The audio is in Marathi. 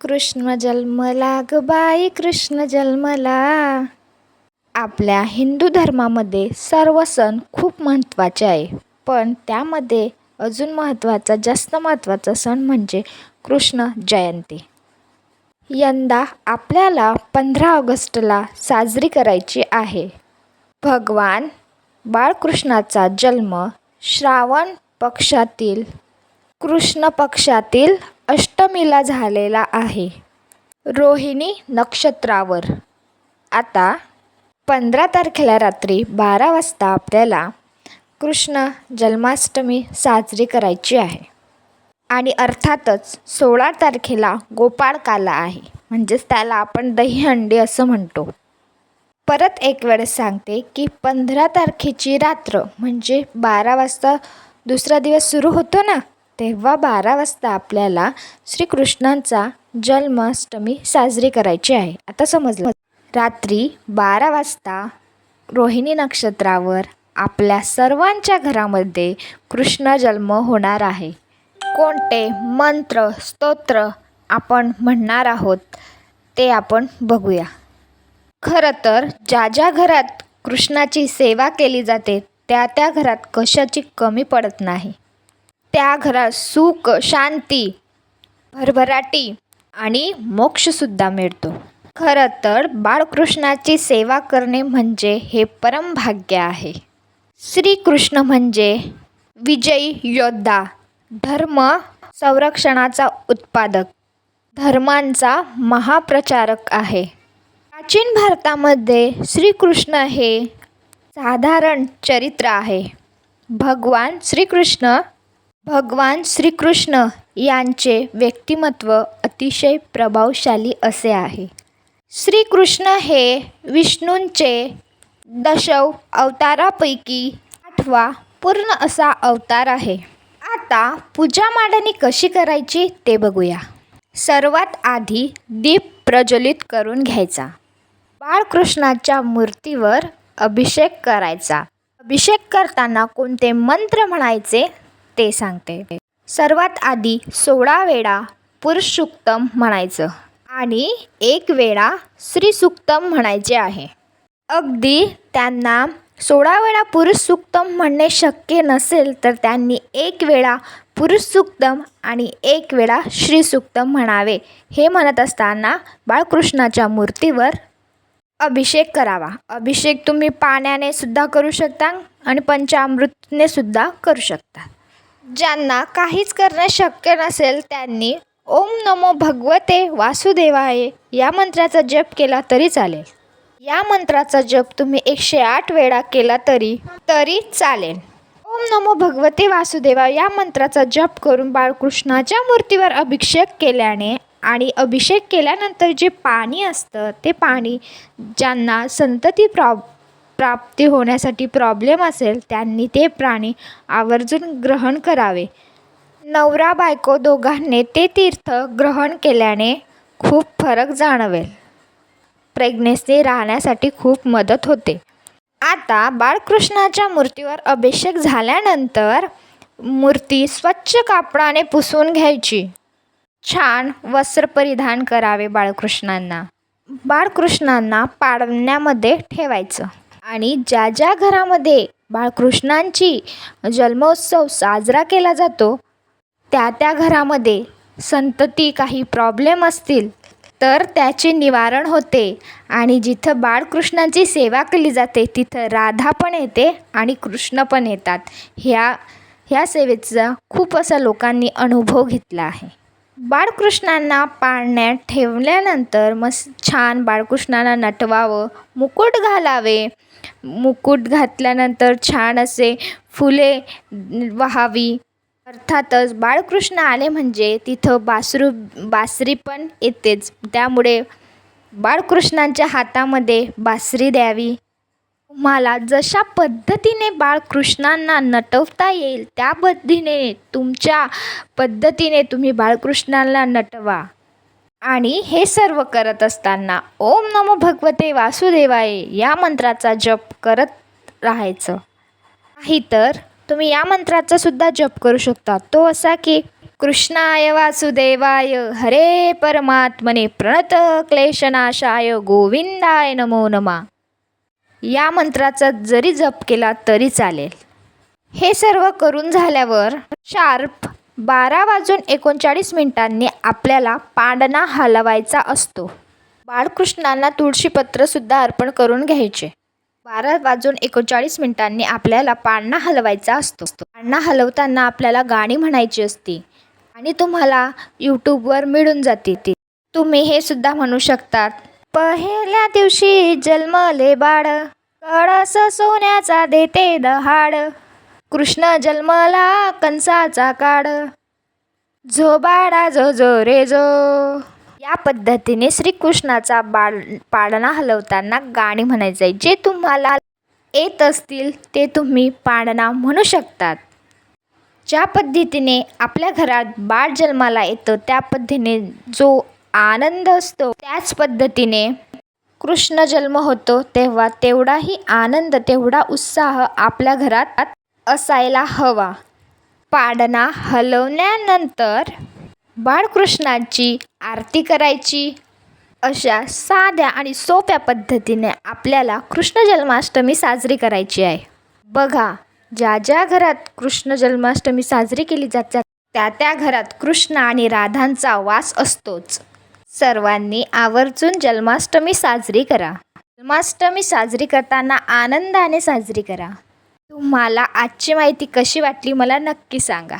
कृष्ण जन्मला ग बाई कृष्ण जन्मला. आपल्या हिंदू धर्मामध्ये सर्व सण खूप महत्त्वाचे आहे. पण त्यामध्ये अजून महत्त्वाचा जास्त महत्त्वाचा सण म्हणजे कृष्ण जयंती. यंदा आपल्याला पंधरा ऑगस्टला साजरी करायची आहे. भगवान बाळकृष्णाचा जन्म श्रावण पक्षातील कृष्ण पक्षातील अष्टमीला झालेला आहे. रोहिणी नक्षत्रावर. आता पंधरा तारखेला रात्री बारा वाजता आपल्याला कृष्ण जन्माष्टमी साजरी करायची आहे. आणि अर्थातच सोळा तारखेला गोपाळकाला आहे. म्हणजेच त्याला आपण दहीहंडी असं म्हणतो. परत एक वेळेस सांगते की पंधरा तारखेची रात्र म्हणजे बारा वाजता दुसरा दिवस सुरू होतो ना? तेव्हा बारा वाजता आपल्याला श्रीकृष्णांचा जन्माष्टमी साजरी करायची आहे. आता समजलं. रात्री बारा वाजता रोहिणी नक्षत्रावर आपल्या सर्वांच्या घरामध्ये कृष्ण जन्म होणार आहे. कोणते मंत्र स्तोत्र आपण म्हणणार आहोत ते आपण बघूया. खरं तर ज्या ज्या घरात कृष्णाची सेवा केली जाते त्या त्या घरात कशाची कमी पडत नाही. त्या घरात सुख शांती भरभराटी आणि मोक्षसुद्धा मिळतो. खरं तर बाळकृष्णाची सेवा करणे म्हणजे हे परमभाग्य आहे. श्रीकृष्ण म्हणजे विजयी योद्धा धर्म संरक्षणाचा उत्पादक धर्मांचा महाप्रचारक आहे. प्राचीन भारतामध्ये श्रीकृष्ण हे साधारण चरित्र आहे. भगवान श्रीकृष्ण भगवान श्रीकृष्ण यांचे व्यक्तिमत्व अतिशय प्रभावशाली असे आहे. श्रीकृष्ण हे विष्णूंचे दशव अवतारापैकी आठवा पूर्ण असा अवतार आहे. आता पूजा मांडणी कशी करायची ते बघूया. सर्वात आधी दीप प्रज्वलित करून घ्यायचा. बाळकृष्णाच्या मूर्तीवर अभिषेक करायचा. अभिषेक करताना कोणते मंत्र म्हणायचे? ते सांगते. सर्वात आधी सोळा वेळा पुरुषसुक्तम म्हणायचं आणि एक वेळा स्त्रीसुक्तम म्हणायचे आहे. अगदी त्यांना सोळा वेळा पुरुषसुक्तम म्हणणे शक्य नसेल तर त्यांनी एक वेळा पुरुषसुक्तम आणि एक वेळा श्रीसुक्तम म्हणावे हे म्हणत असताना बाळकृष्णाच्या मूर्तीवर अभिषेक करावा. अभिषेक तुम्ही पाण्याने सुद्धा करू शकता आणि पंचामृतने सुद्धा करू शकता. ज्यांना काहीच करणं शक्य नसेल त्यांनी ओम नमो भगवते वासुदेवाय या मंत्राचा जप केला तरी चालेल. या मंत्राचा जप तुम्ही एकशे आठ वेळा केला तरी तरी चालेल. ओम नमो भगवते वासुदेवा या मंत्राचा जप करून बाळकृष्णाच्या मूर्तीवर अभिषेक केल्याने आणि अभिषेक केल्यानंतर जे पाणी असतं ते पाणी ज्यांना संतती प्रॉ प्राप्ती होण्यासाठी प्रॉब्लेम असेल त्यांनी ते प्राणी आवर्जून ग्रहण करावे. नवरा बायको दोघांनी ते तीर्थ ग्रहण केल्याने खूप फरक जाणवेल. प्रेग्नेसी राहण्यासाठी खूप मदत होते. आता बाळकृष्णाच्या मूर्तीवर अभिषेक झाल्यानंतर मूर्ती स्वच्छ कापडाने पुसून घ्यायची. छान वस्त्र परिधान करावे बाळकृष्णांना. बाळकृष्णांना पाळण्यामध्ये ठेवायचं. आणि ज्या ज्या घरामध्ये बाळकृष्णांची जन्मोत्सव साजरा केला जातो त्या त्या घरामध्ये संतती काही प्रॉब्लेम असतील तर त्याचे निवारण होते. आणि जिथं बाळकृष्णाची सेवा केली जाते तिथं राधा पण येते आणि कृष्ण पण येतात. ह्या ह्या सेवेचा खूप असा लोकांनी अनुभव घेतला आहे. बाळकृष्णांना पाळण्यात ठेवल्यानंतर मस्त छान बाळकृष्णांना नटवावं मुकुट घालावे. मुकुट घातल्यानंतर छान असे फुले व्हावी. अर्थातच बाळकृष्ण आले म्हणजे तिथं बासरू बासरी पण येतेच. त्यामुळे बाळकृष्णांच्या हातामध्ये बासरी द्यावी. तुम्हाला जशा पद्धतीने बाळकृष्णांना नटवता येईल त्या पद्धतीने तुमच्या पद्धतीने तुम्ही बाळकृष्णाला नटवा. आणि हे सर्व करत असताना ओम नमो भगवते वासुदेवाय या मंत्राचा जप करत राहायचं. नाही तर तुम्ही या मंत्राचा सुद्धा जप करू शकता. तो असा की कृष्णाय वासुदेवाय हरे परमात्मने प्रणत क्लेशनाशाय गोविंदाय नमो नमा. या मंत्राचा जरी जप केला तरी चालेल. हे सर्व करून झाल्यावर शार्प बारा वाजून एकोणचाळीस मिनिटांनी आपल्याला पाडणा हलवायचा असतो. बाळकृष्णांना तुळशीपत्रसुद्धा अर्पण करून घ्यायचे. बारा वाजून एकोणचाळीस मिनिटांनी आपल्याला पाळणा हलवायचा असतो. पाळणा हलवताना आपल्याला गाणी म्हणायची असती आणि तुम्हाला यूट्यूबवर मिळून जाते ती. तुम्ही हे सुद्धा म्हणू शकतात पहिल्या दिवशी जन्मले बाळ. कळस सोन्याचा देते दहाड. कृष्ण जन्मला कंसाचा काळ झो बाळा जो जो रे जो. या पद्धतीने श्रीकृष्णाचा बाळ पाळणा हलवताना गाणी म्हणायचे. आहे जे तुम्हाला येत असतील ते तुम्ही पाळणा म्हणू शकतात. ज्या पद्धतीने आपल्या घरात बाळ जन्माला येतं त्या पद्धतीने जो आनंद असतो. त्याच पद्धतीने कृष्ण जन्म होतो तेव्हा तेवढाही आनंद तेवढा उत्साह आपल्या घरात असायला हवा. पाडणा हलवल्यानंतर बाळकृष्णाची आरती करायची. अशा साध्या आणि सोप्या पद्धतीने आपल्याला कृष्ण जन्माष्टमी साजरी करायची आहे. बघा ज्या ज्या घरात कृष्ण जन्माष्टमी साजरी केली जाते त्या त्या घरात कृष्ण आणि राधांचा वास असतोच. सर्वांनी आवर्जून जन्माष्टमी साजरी करा. जन्माष्टमी साजरी करताना आनंदाने साजरी करा. तुम्हाला आजची माहिती कशी वाटली मला नक्की सांगा.